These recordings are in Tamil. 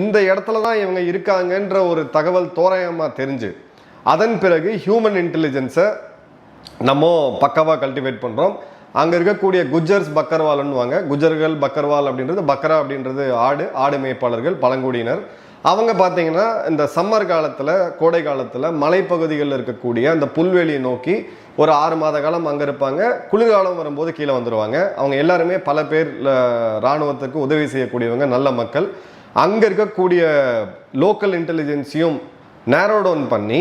இந்த இடத்துல தான் இவங்க இருக்காங்கன்ற ஒரு தகவல் தோராயமாக தெரிஞ்சு. அதன் பிறகு ஹியூமன் இன்டெலிஜென்ஸை நம்ம பக்காவாக கல்டிவேட் பண்ணுறோம் அங்கே இருக்கக்கூடிய குஜர்ஸ் பக்கர்வால்னுவாங்க குஜர்கள் பக்கர்வால் அப்படின்றது பக்கரா அப்படின்றது ஆடு ஆடு மேய்ப்பாளர்கள் பழங்குடியினர். அவங்க பார்த்தீங்கன்னா இந்த சம்மர் காலத்தில் கோடை காலத்தில் மலைப்பகுதிகளில் இருக்கக்கூடிய அந்த புல்வெளியை நோக்கி ஒரு ஆறு மாத காலம் அங்கே இருப்பாங்க. குளிர்காலம் வரும்போது கீழே வந்துடுவாங்க அவங்க எல்லாருமே பல பேர் இராணுவத்துக்கு உதவி செய்யக்கூடியவங்க நல்ல மக்கள். அங்கே இருக்கக்கூடிய லோக்கல் இன்டெலிஜென்ஸையும் நேரோடவுன் பண்ணி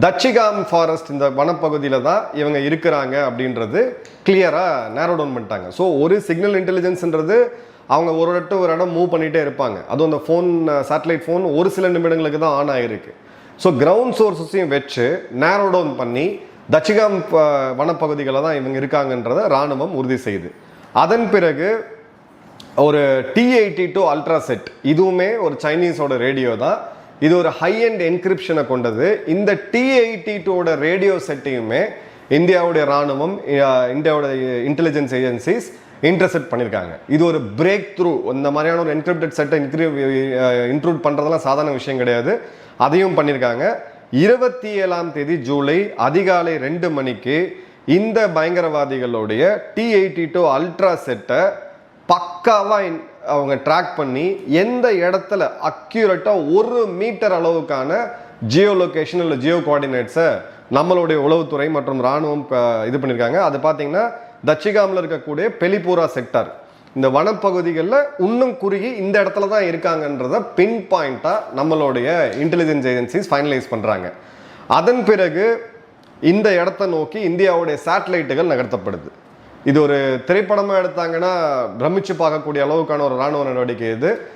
தட்சிகாம் ஃபாரஸ்ட் இந்த வனப்பகுதியில் தான் இவங்க இருக்கிறாங்க அப்படின்றது கிளியராக நேரோடவுன் பண்ணிட்டாங்க. ஸோ ஒரு சிக்னல் இன்டெலிஜென்ஸ்ன்றது அவங்க ஒரு இடத்து ஒரு இடம் மூவ் பண்ணிகிட்டே இருப்பாங்க. அதுவும் அந்த ஃபோன் சேட்டலைட் ஃபோன் ஒரு சில நிமிடங்களுக்கு தான் ஆன் ஆகிருக்கு ஸோ கிரவுண்ட் சோர்ஸஸையும் வச்சு நேரோடவுன் பண்ணி தட்சிகாம் ப- வனப்பகுதிகளில் தான் இவங்க இருக்காங்கன்றதை இராணுவம் உறுதி செய்யுது அதன் பிறகு ஒரு T eighty two ultra set இதுவுமே ஒரு சைனீஸோட ரேடியோ தான். இது ஒரு ஹை அண்ட் என்கிரிப்ஷனை கொண்டது. இந்த டி எயிட்டி டூவோட ரேடியோ செட்டையுமே இந்தியாவுடைய ராணுவம் இந்தியாவுடைய இன்டெலிஜென்ஸ் ஏஜென்சிஸ் இன்டர்செப்ட் பண்ணியிருக்காங்க இது ஒரு பிரேக் த்ரூ இந்த மாதிரியான ஒரு என்கிரிப்டட் செட்டை இன்க்ரி இன்க்ளூட் பண்ணுறதெல்லாம் சாதாரண விஷயம் கிடையாது. அதையும் பண்ணியிருக்காங்க இருபத்தி ஏழாம் தேதி ஜூலை அதிகாலை ரெண்டு மணிக்கு இந்த பயங்கரவாதிகளுடைய டி எயிட்டி டூ அல்ட்ரா செட்டை பக்காவாக அவங்க ட்ராக் பண்ணி எந்த இடத்துல அக்யூரேட்டாக ஒரு மீட்டர் அளவுக்கான ஜியோ லொக்கேஷன் இல்லை ஜியோ கோஆர்டினேட்ஸை நம்மளுடைய உளவுத்துறை மற்றும் இராணுவம் இது பண்ணியிருக்காங்க அது பார்த்தீங்கன்னா தட்சிகாமில் இருக்கக்கூடிய பெலிபூரா செக்டார் இந்த வனப்பகுதிகளில் இன்னும் குறுகி இந்த இடத்துல தான் இருக்காங்கன்றத பின் பாயிண்ட்டாக நம்மளுடைய இன்டெலிஜென்ஸ் ஏஜென்சிஸ் ஃபைனலைஸ் பண்ணுறாங்க அதன் பிறகு இந்த இடத்த நோக்கி இந்தியாவுடைய சேட்டலைட்டுகள் நகர்த்தப்படுது. இது ஒரு திரைப்படமாக எடுத்தாங்கன்னா பிரமிச்சு பார்க்கக்கூடிய அளவுக்கான ஒரு ராணுவ நடவடிக்கை இது.